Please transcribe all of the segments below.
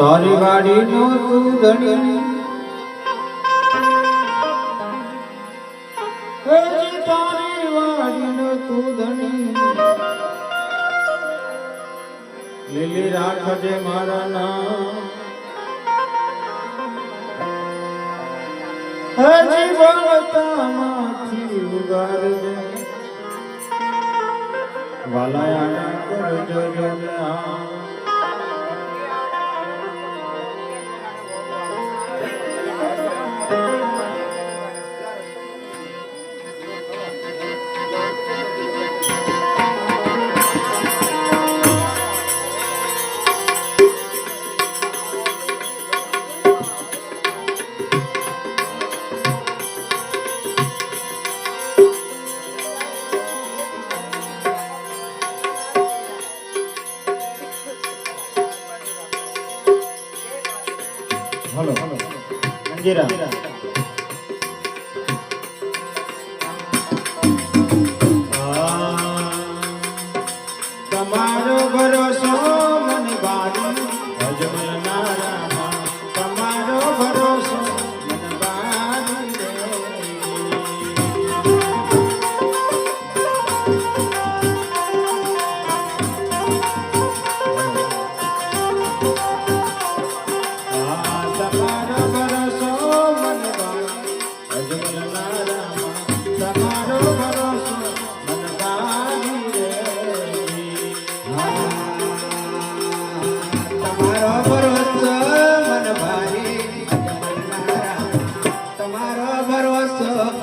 તારી વાડી નો તું ધણી તારી વાડી નો તું ધણી લીલી રાખજે મારા નામ. હજી ભગતા માંથી ઉગારજે. વાલાયા કરજો જોને આ કેરા ah, તમારો ભરોસો મને બારી ભજવનારા alvoroço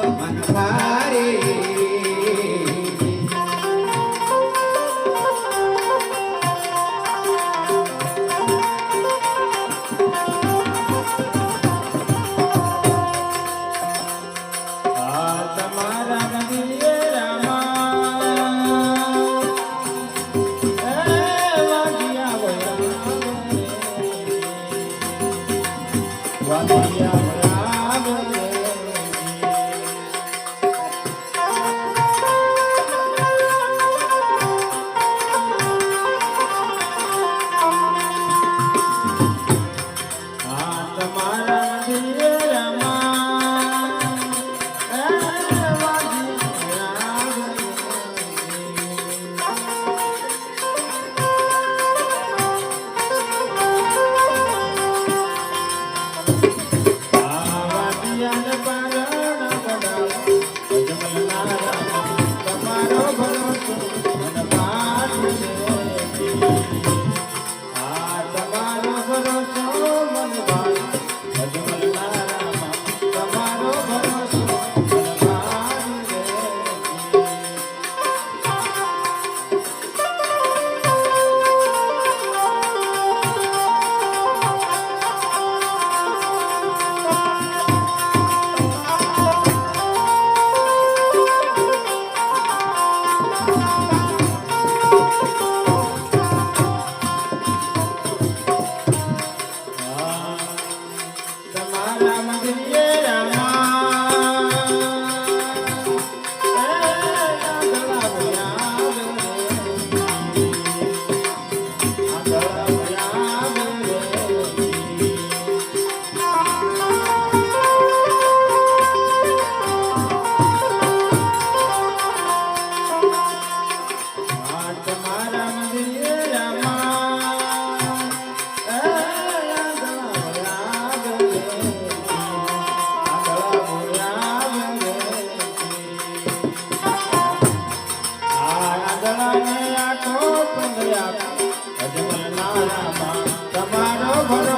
કર્યા અજમના રામા તમારો ભરો